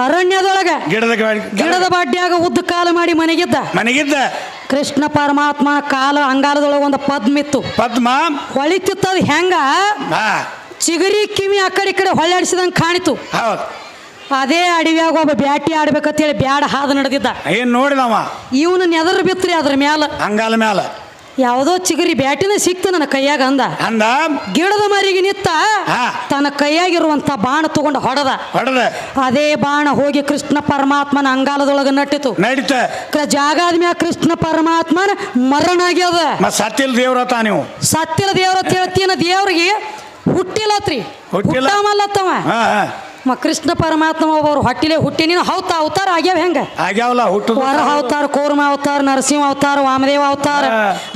ಅರಣ್ಯದೊಳಗ ಗಿಡದ ಗಿಡದ ಬಾಡ್ಯಾಗ ಉದ್ದ ಕಾಲ ಮಾಡಿ ಮನೆಗಿದ್ದ. ಮನೆಗಿದ್ದ. ಕೃಷ್ಣ ಪರಮಾತ್ಮ ಕಾಲ ಅಂಗಾಲದೊಳಗ ಒಂದು ಪದ್ಮಿತ್ತು ಪದ್ಮ? ಹೊಳಿತಿತ್ತದ ಹೆಂಗ? ಚಿಗರಿ ಕಿವಿ ಆ ಕಡೆ ಈ ಕಡೆ ಹೊಳ್ಳಾಡಿಸಿದಂಗೆ ಕಾಣಿತು. ಹೌದು. ಅದೇ ಅಡವಿಯಾಗ ಒಬ್ಬ ಬ್ಯಾಟಿ ಆಡ್ಬೇಕಂತೇಳಿ ಬ್ಯಾಡ ಹಾದ ನಡೆದಿದ್ದ. ಏನ್ ನೋಡಿದವ? ಇವನು ನೆದರ್ ಬಿತ್ರಿ ಅದ್ರ ಮ್ಯಾಲ. ಅಂಗಾಲ ಮ್ಯಾಲ. ಯಾವುದೋ ಚಿಗರಿ ಬ್ಯಾಟಿನ ಸಿಕ್ತು ನನ್ನ ಕೈಯಾಗ ಅಂದ. ಅಂದ? ಗಿಡದ ಮರಿಗೆ ನಿತ್ತ. ತನ್ನ ಕೈಯಾಗಿರುವಂತ ಬಾಣ ತಗೊಂಡ ಹೊಡೆದ. ಹೊಡೆದ. ಅದೇ ಬಾಣ ಹೋಗಿ ಕೃಷ್ಣ ಪರಮಾತ್ಮನ ಅಂಗಾಲದೊಳಗ ನಟ್ಟಿತು. ನಡೀತ. ಕ- ಜಾಗಾದ ಮ್ಯಾಗ ಕೃಷ್ಣ ಪರಮಾತ್ಮನ ಮರಣ ಆಗ್ಯದ ಸತ್ಯಲ್ ಸತ್ತಿಲ್ ದೇವ್ರತ ನೀವು. ಸತ್ತಿಲ್ ದೇವ್ರ ಹೇಳ್ತೀನ ದೇವ್ರಿಗೆ ಹುಟ್ಟಿಲ್ಲತ್ರಿ ಹುಟ್ಟಿಲ್ಲ? ಹಾ. ಮ ಕೃಷ್ಣ ಪರಮಾತ್ಮ ಒಬ್ಬರು ಹೊಟ್ಟಿಲೆ ಹುಟ್ಟಿ ನೀನು ಹೌತ ಅವತಾರ ಆಗ್ಯಾವ ಹೆಂಗ? ಆಗ್ಯಾವಲ್ಲ ಹುಟ್ಟು ವರ ಅವತಾರ ಕೂರ್ಮ ಅವತಾರ ನರಸಿಂಹ ಅವತಾರ ವಾಮದೇವ ಅವತಾರ.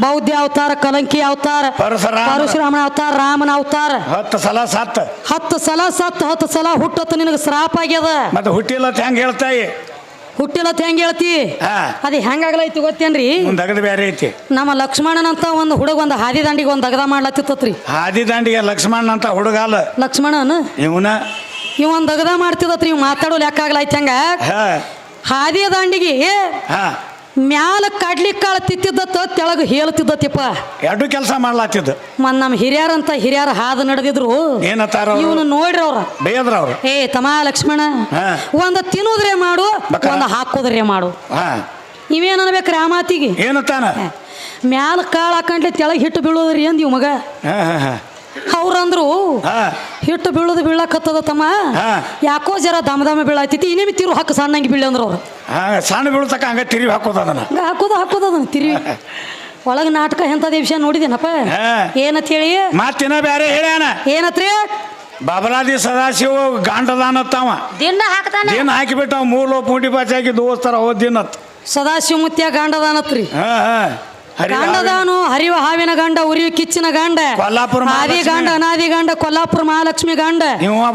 ಬೌದ್ಧ ಅವತಾರ ಕಲಂಕಿ ಅವತಾರ ಪರಶುರಾಮ. ಪರಶುರಾಮನ ಅವತಾರ ರಾಮನ ಅವತಾರ. ಹತ್ತು ಸಲ ಸತ್ತ ಹತ್ತು ಸಲ ಸತ್ತು ಹತ್ತು ಸಲ ಹುಟ್ಟತ್ತು ನಿನಗೆ ಶ್ರಾಪ ಆಗ್ಯದ? ಮತ್ತೆ ಹುಟ್ಟಿಲ್ಲ ಹೆಂಗ ಹೇಳ್ತಾಯಿ ಹುಟ್ಟಿಲ್ಲ ಹೆಂಗ ಹೇಳ್ತಿ? ಅದು ಹೆಂಗಾಗ್ಲೈತಿ ಗೊತ್ತೇನ್ರಿ? ದಗದ ಬೇರೆ ಐತಿ. ನಮ್ಮ ಲಕ್ಷ್ಮಣನಂತ ಒಂದು ಹುಡುಗ ಒಂದು ಹಾದಿ ದಾಂಡಿಗೆ ಒಂದು ದಗದ ಮಾಡ್ಲತ್ತಿತ್ತತ್ರಿ. ಹಾದಿ ದಾಂಡಿಗೆ ಲಕ್ಷ್ಮಣನಂತ ಹುಡುಗಾಲ ಲಕ್ಷ್ಮಣನ? ಇವನ ಇವ ದಗದ ಮಾಡ್ತಿದತ್ರಿ ಇವ್ ಮಾತಾಡೋ ಲೆಕ್ಕ ಆಗ್ಲೈತಿ ಹಂಗ. ಹಾ. ಹಾದಿಯ ದಂಡಿಗೆ ಮ್ಯಾಲ ಕಡ್ಲಿ ಕಾಳು ತಿತ್ತಿದ್ದತ್ತ ತೆಳಗ ಹೇಳ್ತಿದ್ದತ್ತಿಪ್ಪ ಎರಡು ಕೆಲಸ ಮಾಡ್ಲಾತಿದ್ದು ಮನ್ ನಮ್ಮ ಹಿರಿಯರಂತ ಹಿರಿಯರ ಹಾದು ನಡೆದಿದ್ರು. ಏನತ್ತಾರ? ಇವನು ನೋಡ್ರಿ ಅವ್ರ. ಬೇದ್ರ ಅವ್ರು? ಏ ತಮಾ ಲಕ್ಷ್ಮಣ. ಒಂದ ತಿನ್ನುದ್ರೆ ಮಾಡು ಒಂದು ಹಾಕುದ್ರೆ ಮಾಡು. ಹಾ. ಇವೇನ್ ಅನ್ಬೇಕ್ರಿ ಆ ಮಾತಿಗೆ? ಏನತ್ತಾನ? ಮ್ಯಾಲ ಕಾಳು ಹಾಕಂಡ್ಲಿ ತೆಳಗ ಹಿಟ್ಟು ಬೀಳೋದ್ರಿ ಅಂದ್ ಇವ್ ಮಗ. ಅವ್ರಂದ್ರು ಹಾ. ಹಿಟ್ಟು ಬೀಳೋದು ಬೀಳಕತ್ತದ ತಮ್ಮ? ಹಾ. ಯಾಕೋ ಜರ ದಮ ದಮ ಬೀಳಾತೈತಿ ಇನ್ನೇ ತಿರು ಹಾಕು ಸಣ್ಣಂಗೆ ಬೀಳಿ ಅಂದ್ರ ಅವ್ರು. ಹಾ ಸಣ್ಣ ಬೀಳ್ತಕ್ಕ ಹಂಗ ತಿರುವಿ ಹಾಕೋದು ಅದನ್ನ. ಹಾಕೋದ ಹಾಕೋದು ಹಾಕೋದು ಅದನ್ನ ತಿರುವಿ. ಒಳಗೆ ನಾಟಕ ಎಂಥದೇ ವಿಷಯ ನೋಡಿದೇನಪ್ಪ? ಏನತ್ ಏನಂತ ಹೇಳಿ? ಮಾತಿನ ಬೇರೆ ಹೇಳ್ಯಾನ. ಏನತ್ರಿ ಬಾಬಲಾದಿ ಸದಾಶಿವ ಗಾಂಡದಾನತ್ತಾವ. ದಿನ ಹಾಕ್ತಾನ. ದಿನ ಹಾಕಿಬಿಟ್ಟು ಅವ ಮೂಲ ಪುಂಡಿ ಬಾಚಾಕಿ ದೋಸ್ತರ ಹೋದ್ ದಿನತ್ ಸದಾಶಿವ ಮುತ್ಯ ಗಾಂಡದಾನತ್ರಿ ಹಾ ಹಾ. ಗಾಂಡದಾನು ಹರಿವ ಹಾವಿನ ಗಂಡ ಉರಿಯು ಕಿಚ್ಚಿನ ಗಂಡ. ಕೊಲ್ಲಾಪುರ ಆದಿ. ಗಂಡ ಅನಾದಿ ಗಂಡ ಕೊಲ್ಲಾಪುರ ಮಹಾಲಕ್ಷ್ಮಿ ಗಂಡ.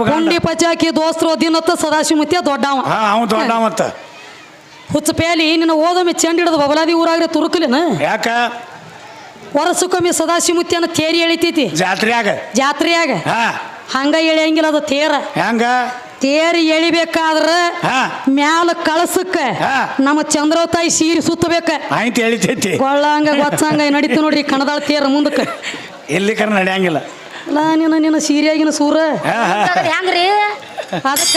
ಗಂಡ. ಪಚಾಕಿ ದೋಸ್ತರು ದಿನತ್ತ ಸದಾಶಿವಮುತ್ಯ ದೊಡ್ಡವ. ಅವ ಮತ್ತ. ಹುಚ್ಚ ಪೇಲಿ ನಿನ್ನ ಓದೊಮ್ಮೆ ಚೆಂಡ ಹಿಡಿದು ಬಬಲಾದಿ ಊರಾಗ್ರೆ ತುರುಕಲಿನ? ಯಾಕ? ವರ್ಷಕ್ಕೊಮ್ಮೆ ಸದಾಶಿವಮುತ್ಯನ ತೇರಿ ಎಳಿತೈತಿ. ಜಾತ್ರೆಯಾಗ. ಜಾತ್ರೆಯಾಗ. ಹಂಗ ಎಳಿಯಂಗಿಲ್ಲ ಅದು ತೇರ. ಹೆಂಗ? ತೇರಿ ಎಳಿಬೇಕಾದ್ರ ಹಾ. ಮ್ಯಾಲ ಕಳಸಕ್ಕ ನಮ್ಮ ಚಂದ್ರ ತಾಯಿ ಸೀರಿ ಸುತ್ತಬೇಕ. ಆಯ್ತು ಎಳಿತೈತಿ. ಕೊಳ್ಳಂಗ ಗೊತ್ತಂಗ ನಡೀತು ನೋಡ್ರಿ ಕಣದಾಳ ತೇರ ಮುಂದಕ್ಕೆ. ಎಲ್ಲಿ ಕರ ನಡೆಯಂಗಿಲ್ಲ. ಅಲ್ಲ ನಿನ್ನ ನಿನ್ನ ಸೀರಿಯಾಗಿನ ಸೂರ. ಹೆಂಗ್ರಿ? ಅದಕ್ಕ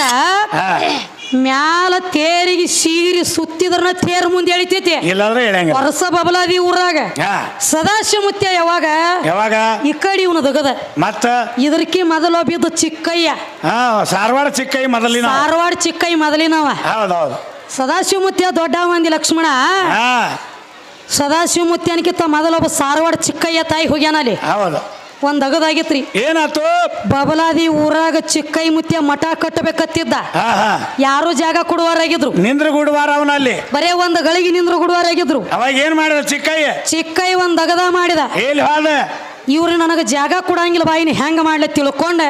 ಮ್ಯಾಲ ತೇರಿಗೆ ಸೀರಿ ಸುತ್ತಿದ್ರನ ತೇರ್ ಮುಂದೆ ಎಳಿತೈತಿ. ಇಲ್ಲಾಂದ್ರೆ ವರ್ಷ ಬಬಲಾದಿ ಊರಾಗ. ಸದಾಶಿವಮುತ್ಯ ಸದಾಶಿವ ಮುತ್ಯ ಯಾವಾಗ? ಯಾವಾಗ? ಈ ಕಡೆ ಇವನು ದಗದ. ಮತ್ತ? ಇದಕ್ಕೆ ಮೊದಲ ಬಿದ್ದು ಚಿಕ್ಕಯ್ಯ. ಹಾ ಸಾರವಾಡ ಚಿಕ್ಕೈ ಮೊದಲಿನ ಸಾರವಾಡ ಚಿಕ್ಕಯ್ಯ ಮೊದಲಿನವ. ಹೌದೌದು. ಸದಾಶಿವ ಮುತ್ಯ ದೊಡ್ಡ ಮಂದಿ ಲಕ್ಷ್ಮಣ ಹಾ ಮುತ್ಯನಕ್ಕಿಂತ ಮೊದಲೊಬ್ಬ ಸಾರವಾಡ ಚಿಕ್ಕಯ್ಯ ತಾಯಿ ಹೋಗ್ಯಾನಲ್ಲಿ ಹೌದು. ಒಂದ್ ಅಗದಾಗಿತ್ರಿ. ಏನಾತು? ಬಬಲಾದಿ ಊರಾಗ ಚಿಕ್ಕೈ ಮುತ್ಯ ಮಠ ಕಟ್ಟಬೇಕತ್ತಿದ್ದ. ಯಾರು ಜಾಗ ಕೊಡುವಾರಾಗಿದ್ರು? ನಿಂದ್ರ ಗುಡ್ವಾರ ಅವನಲ್ಲಿ ಬರೇ ಒಂದ್ ಗಳಿಗೆ ನಿಂದ್ರ ಗುಡುವಾರಾಗಿದ್ರು. ಅವಾಗ ಏನ್ ಮಾಡಿದ ಚಿಕ್ಕಯ್ಯ ಚಿಕ್ಕೈ ಒಂದ್ ಅಗದ ಮಾಡಿದ. ಹೋದ? ಇವ್ರು ನನಗ ಜಾಗ ಕೊಡಂಗಿಲ್ಲ ಬಾಯಿನ ಹೆಂಗ ಮಾಡ್ಲಿ ತಿಳ್ಕೊಂಡೆ.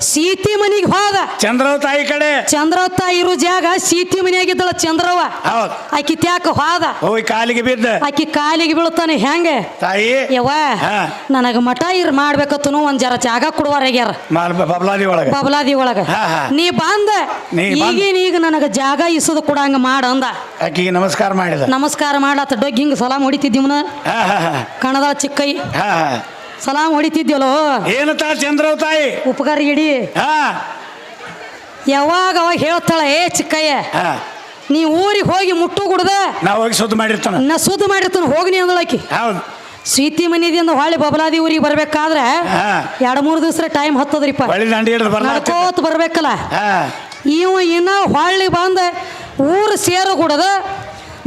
ಸೀತಿ ಮನಿಗೆ ಹೋದ. ಚಂದ್ರವ ತಾಯಿ ಕಡೆ. ಚಂದ್ರವತ್ತ ಇರೋ ಜಾಗ ಸೀತಿ ಮನೆಯಾಗಿದ್ದಳ ಚಂದ್ರವ್ವ ಹೌದ್. ಆಕಿ ತ್ಯಾಕ ಹೋದ. ಹೋಗಿ ಕಾಲಿಗೆ ಬಿದ್ದ. ಆಕಿ ಕಾಲಿಗೆ ಬೀಳ್ತಾನೆ ಹೆಂಗೆ? ತಾಯಿ? ಯವ್ವ ಹಾ. ನನಗ ಮಠ ಇರ್ ಮಾಡ್ಬೇಕತ್ತನು ಒಂದ್ ಜರ ಜಾಗ ಕೊಡುವಾರ ಮಾಲ್ ಬಬ್ಲಾದಿ ಒಳಗ. ಬಬಲಾದಿ ಒಳಗ. ಹಾ, ಹಾ. ನೀ ಬಂದ. ನೀ ಬಂದ್. ಈಗ ನನಗ ಜಾಗ ಇಸದು ಕೊಡಂಗ ಮಾಡ ಅಂದ. ಆಕಿಗೆ ನಮಸ್ಕಾರ ಮಾಡಿದ. ನಮಸ್ಕಾರ ಮಾಡತ್ತ ಡೊಗ್ ಹಿಂಗ ಸಲಾಮ್ ಹೊಡಿತಿದ್ದೀವನ ಹಾ ಹಾ ಹಾ. ಕಣದ ಚಿಕ್ಕೈ. ಹಾ ಹಾ. ಸಲಾಮ್ ಹೊಡಿತಿದ್ಯಲೋ ಏನಂತ ಚಂದ್ರವ್ ತಾಯಿ? ಉಪಕಾರ ಇಡಿ. ಹಾ. ಯಾವಾಗ ಅವಾಗ ಹೇಳ್ತಾಳ ಏ ಚಿಕ್ಕಯ್ಯ ಹಾ. ನೀ ಊರಿಗೆ ಹೋಗಿ ಮುಟ್ಟು ಕುಡ್ದ ನಾ ಹೋಗಿ ಸುದ್ದಿ ಮಾಡಿರ್ತಾನ. ನಾ ಸುದ್ದಿ ಮಾಡಿರ್ತಾನ ಹೋಗ್ನಿ ಅಂದಳಕಿ. ಹೌದು. ಸೀತಿ ಮನೆದಿಂದ ಹೊಳ್ಳಿ ಬಬಲಾದಿ ಊರಿಗೆ ಬರ್ಬೇಕಾದ್ರೆ ಹಾ. ಎರಡು ಮೂರು ದಿವಸ ಟೈಮ್ ಹತ್ತದ್ರಿಪ್ಪ. ಹೊಳ್ಳಿ ದಂಡಿ ಹಿಡಿದು ಬರ್ಲಾತಿ ನಡ್ಕೋತ ಬರ್ಬೇಕಲ್ಲ. ಹಾ. ಇವ ಇನ್ನ ಹೊಳ್ಳಿ ಬಂದ ಊರು ಸೇರು ಕುಡದ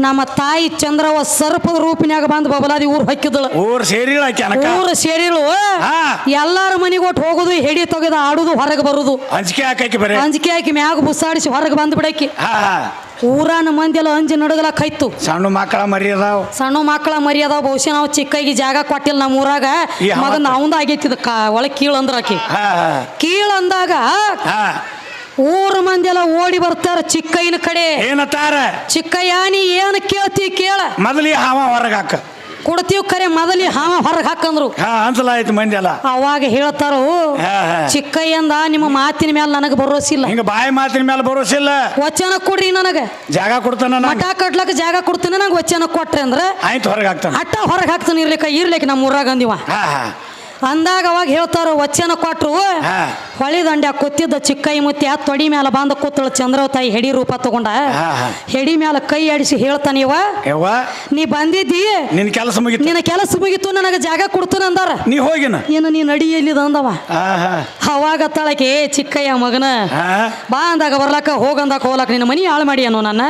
ನಮ್ಮ ತಾಯಿ ಚಂದ್ರವ ಸರ್ಪದ ರೂಪಿನ್ಯಾಗ ಬಂದು ಬಬಲಾದಿ ಊರು ಹಾಕಿದಳು ಊರು ಸೇರಿಲ್ಲ ಆಕಿ ಅನಕ. ಊರು ಸೇರಿಳು. ಎಲ್ಲಾರ ಮನೆಗೆ ಒಟ್ಟು ಹೋಗುದು ಹೆಡಿ ತೆಗೆದು ಆಡುದು ಹೊರಗೆ ಬರುದು. ಅಂಜಿಕೆ ಹಾಕಿ ಬರೀ. ಅಂಜಿಕೆ ಹಾಕಿ ಮ್ಯಾಗ ಬುಸಾಡಿಸಿ ಹೊರಗೆ ಬಂದು ಬಿಡಕ್ಕಿ ಊರಾನ ಮಂದಿ ಎಲ್ಲ ಅಂಜಿ ಕೈತು ಸಣ್ಣ ಮಕ್ಕಳ ಮರಿ ಅದಾವ. ಸಣ್ಣ ಮಕ್ಕಳ ಮರ್ಯಾದ ಬಹುಶಃ ನಾವು ಚಿಕ್ಕಾಗಿ ಜಾಗ ಕೊಟ್ಟಿಲ್ಲ ನಮ್ಮ ಊರಾಗ. ಮಗ ನಾವು ಮಗನ ಅವಂದ ಆಗೈತಿದ ಕಾ ಒಳಗೆ ಕೀಳು ಅಂದ್ರಕಿ ಹಾ ಹಾ. ಕೀಳು ಅಂದಾಗ ಹಾ. ಊರ ಮಂದಿ ಎಲ್ಲ ಓಡಿ ಬರ್ತಾರ ಚಿಕ್ಕಯ್ಯನ ಕಡೆ. ಏನತ್ತಾರ? ಚಿಕ್ಕಯ್ಯ ನೀ ಏನು ಕೇಳ್ತಿ ಕೇಳ. ಮೊದಲಿ ಹಾವ ಹೊರಗೆ ಹಾಕ. ಕೊಡ್ತೀವಿ ಕರೆ ಮೊದಲಿ ಹಾವ ಹೊರಗೆ ಹಾಕಂದ್ರು ಹಾ ಅನ್ಸಲಾಯ್ತು ಮಂದಿ ಎಲ್ಲ ಅವಾಗ ಹೇಳ್ತಾರು ಚಿಕ್ಕಯ್ಯಂದ ನಿಮ್ಮ ಮಾತಿನ ಮೇಲೆ ನನಗೆ ಬರೋಸಿಲ್ಲ ಹಿಂಗ ಬಾಯಿ ಮಾತಿನ ಮೇಲೆ ಬರೋಸಿಲ್ಲ ವಚನ ಕೊಡ್ರಿ ನನಗೆ. ಜಾಗ ಕೊಡ್ತಾನ ಮಠ ಕಟ್ಲಕ್ಕ ಜಾಗ ಕೊಡ್ತಾನೆ ನಂಗೆ ವಚನ ಕೊಟ್ರಿ ಅಂದ್ರೆ ಆಯ್ತು ಹೊರಗೆ ಹಾಕ್ತಾನ. ಅಟ್ಟ ಹೊರಗೆ ಹಾಕ್ತಾನೆ ಇರ್ಲಿಕ್ಕ ಇರ್ಲಿಕ್ಕೆ ನಮ್ಮ ಊರಾಗ ಅಂದಿವ ಅಂದಾಗ ಅವಾಗ ಹೇಳ್ತಾರ ವಚನ ಕೊಟ್ರು. ಹೊಳಿ ದಂಡ್ಯಾಗ ಕೂತಿದ್ದ ಚಿಕ್ಕೈ ಮುತ್ತಿ ಆ ತೊಡಿ ಮ್ಯಾಲ ಬಂದ ಕೂತಳು ಚಂದ್ರವ ತಾಯಿ ಹೆಡಿ ರೂಪ ತಗೊಂಡ. ಹೆಡಿ ಮ್ಯಾಲ ಕೈ ಆಡಿಸಿ ಹೇಳ್ತಾನ ಇವ. ಯವ್ವ ನೀ ಬಂದಿದ್ದಿ? ನಿನ್ ಕೆಲಸ ಮುಗಿತು. ನಿನ್ನ ಕೆಲಸ ಮುಗಿತು ನನಗೆ ಜಾಗ ಕೊಡ್ತಾನ ಅಂದಾರ. ನೀ ಹೋಗಿನ? ಏನು ನೀ ನಡಿಯಲ್ಲಿದ ಅಂದವ. ಅವಾಗ ತಳಕೆ ಏ ಚಿಕ್ಕಯ್ಯ ಮಗನ ಬಾ ಅಂದಾಗ ಬರ್ಲಾಕ ಹೋಗಂದಾಗ ಹೋಗ್ಲಾಕ ನಿನ್ನ ಮನಿ ಹಾಳು ಮಾಡಿ ಅನ್ನೋ ನನ್ನ.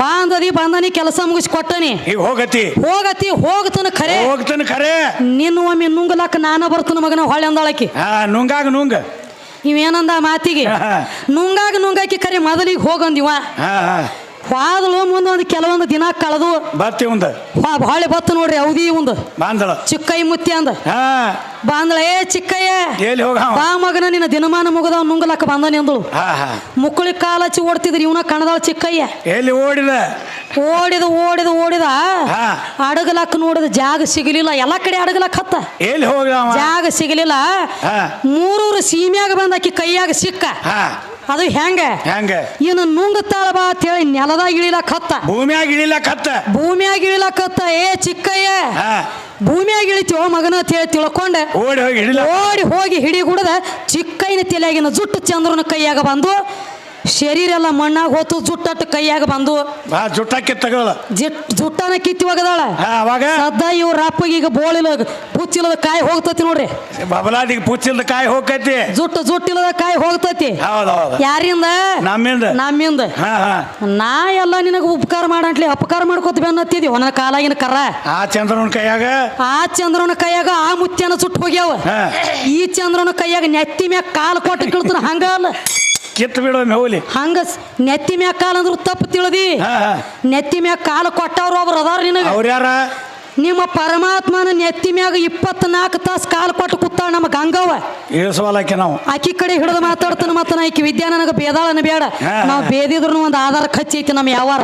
ಬಾ ಅಂದದಿ ಬಂದನಿ ಕೆಲಸ ಮುಗಿಸಿ ಕೊಟ್ಟನಿ. ಈಗ ಹೋಗತಿ. ಹೋಗತಿ ಹೋಗ್ತಾನ ಖರೆ ಹೋಗ್ತಾನೆ ಖರೆ ನಿನ್ನ ಒಮ್ಮೆ ನುಂಗ್ಲಾಕ ನಾನ ಬರ್ತನ ಮಗನ ಹೊಳೆ ಅಂದಾಳಕಿ. ಹಾ ನುಂಗಾಗ ನುಂಗ. ಇವೇನಂದ ಮಾತಿಗೆ? ನುಂಗಾಗಿ ನುಂಗಾಕಿ ಕರೆ ಮೊದಲಿಗೆ ಹೋಗಂದಿವ ಹಾ ಮುಂದೆ ಒಂದು ಕೆಲವೊಂದು ದಿನ ಕಳೆದು ಬತ್ತಿ ಒಂದ ಹಾ- ಹೊಳೆ ಬತ್ತು ನೋಡ್ರಿ ಅವಧಿ ಒಂದು ಬಾಂದಳ. ಚಿಕ್ಕೈ ಮುತ್ತಿ ಅಂದ. ಹಾ. ಬಾಂದಳ ಏ ಚಿಕ್ಕಯ್ಯ ಎಲ್ಲಿ ಹೋಗ ಬಾ ಮಗನ ನಿನ್ನ ದಿನಮಾನ ಮುಗದ ನುಂಗಲಕ್ಕ ಬಂದ ಅಂದಳು ಮುಕ್ಕಳಿ ಕಾಲ ಹಚ್ಚಿ ಓಡ್ತಿದ್ರಿ ಇವನ ಕಣದಾಳ ಚಿಕ್ಕಯ್ಯ. ಎಲ್ಲಿ ಓಡಿದ? ಓಡಿದ ಓಡಿದ ಓಡಿದ. ಅಡಗಲಕ್ಕ ನೋಡಿದ ಜಾಗ ಸಿಗಲಿಲ್ಲ ಎಲ್ಲ ಕಡೆ ಅಡಗಲಕ್ಕ ಹತ್ತ. ಎಲ್ಲಿ ಹೋಗ ಜಾಗ ಸಿಗಲಿಲ್ಲ. ಮೂರೂರು ಸೀಮ್ಯಾಗ ಬಂದಾಕಿ ಕೈಯಾಗ ಸಿಕ್ಕ. ಅದು ಹೆಂಗ? ಹೆಂಗ? ಇನ್ನು ನುಂಗುತ್ತಾಳ ಬಾ ಅಂತ ಹೇಳಿ ನೆಲದಾಗ ಇಳಿಲಕ್ಕ ಹತ್ತ ಭೂಮಿಯಾಗ ಇಳಿಲಕ್ ಹತ್ತ ಭೂಮಿಯಾಗ ಇಳಿಲಕ್ಕ ಹತ್ತ ಏ ಚಿಕ್ಕಯ್ಯ ಭೂಮಿಯಾಗ ಇಳಿತೀವ ಮಗನ ಅಂತ ಹೇಳಿ ತಿಳ್ಕೊಂಡೆ. ಓಡಿ ಹೋಗಿ ಓಡಿ ಹೋಗಿ ಹಿಡಿ ಗುಡದ ಚಿಕ್ಕಯ್ಯನ ತಲೆಯಾಗಿನ ಜುಟ್ಟು ಚಂದ್ರನ ಕೈಯಾಗ ಬಂದು ಶರೀರ ಎಲ್ಲ ಮಣ್ಣಾಗ ಹೋತು ಜುಟ್ಟಟ್ಟು ಕೈಯಾಗ ಬಂದು. ಆ ಜುಟ್ಟಕ್ಕೆ ತಗೊಳ ಜಿಟ್ ಜುಟ್ಟನ ಕಿತ್ತಿ ಹೋಗದಾಳ ಅವಾಗ? ಸದ್ದ ಇವ್ರ ಅಪ್ಪಗೆ ಈಗ ಬೋಳಿಲ್ಲ ಪುಚ್ಚಿಲ್ಲದ ಕಾಯಿ ಹೋಗ್ತತಿ ನೋಡ್ರಿ. ಬಬಲಾದಿಗೆ ಪುಚ್ಚಿಲ್ದ ಕಾಯಿ ಹೋಗತಿ ಜುಟ್ಟು ಜುಟ್ಟಿಲ್ಲದ ಕಾಯಿ ಹೋಗ್ತತಿ. ಯಾರಿಂದ? ನಮ್ಮಿಂದ. ನಮ್ಮಿಂದ. ನಾ ಎಲ್ಲ ನಿನಗ ಉಪಕಾರ ಮಾಡಂಟ್ಲಿ ಅಪಕಾರ ಮಾಡ್ಕೋತ ಬೆನ್ನತ್ತಿದ್ವಿ ನನ್ನ ಕಾಲಾಗಿನ ಕರ ಆ ಚಂದ್ರನ ಕೈಯಾಗ? ಆ ಚಂದ್ರನ ಕೈಯಾಗ ಆ ಮುತ್ಯನ ಸುಟ್ಟು ಹೋಗ್ಯಾವ. ಈ ಚಂದ್ರನ ಕೈಯಾಗ ನೆತ್ತಿ ಮ್ಯಾಗ ಕಾಲು ಕೊಟ್ಟು ಕೀಳ್ತಾನ ಹಂಗ ಕಿತ್ತು ಬಿಡೋ ಮೇವಲಿ. ಹಂಗ ಸ್- ನೆತ್ತಿ ಮ್ಯಾಗ ಕಾಲ ಅಂದ್ರೆ ತಪ್ಪು ತಿಳದಿ. ಹಾ ಹಾ. ನೆತ್ತಿ ಮ್ಯಾಗ ಕಾಲು ಕೊಟ್ಟವ್ರು ಒಬ್ರು ಅದಾರ ನಿನಗ. ಅವ್ರ ಯಾರ? ನಿಮ್ಮ ಪರಮಾತ್ಮನ ನೆತ್ತಿ ಮ್ಯಾಗ ಇಪ್ಪತ್ನಾಲ್ಕು ತಾಸು ಕಾಲು ಕೊಟ್ಟು ಕೂತಾಳ ನಮ್ಮ ಗಂಗವ್ವ. ಇಳಿಸುವಲಕ್ಕೆ ನಾವು. ಆಕಿ ಕಡೆ ಹಿಡಿದು ಮಾತಾಡ್ತಾನ ಮತ್ತ ನಾ ವಿದ್ಯಾ ನನಗೆ ಬೇದಾಳನ ಬೇಡ. ಹಾ. ನಾವು ಬೇದಿದ್ರು ಒಂದು ಆಧಾರ ಖರ್ಚು ಐತಿ ನಮ್ಮ ಯಾವಾರ.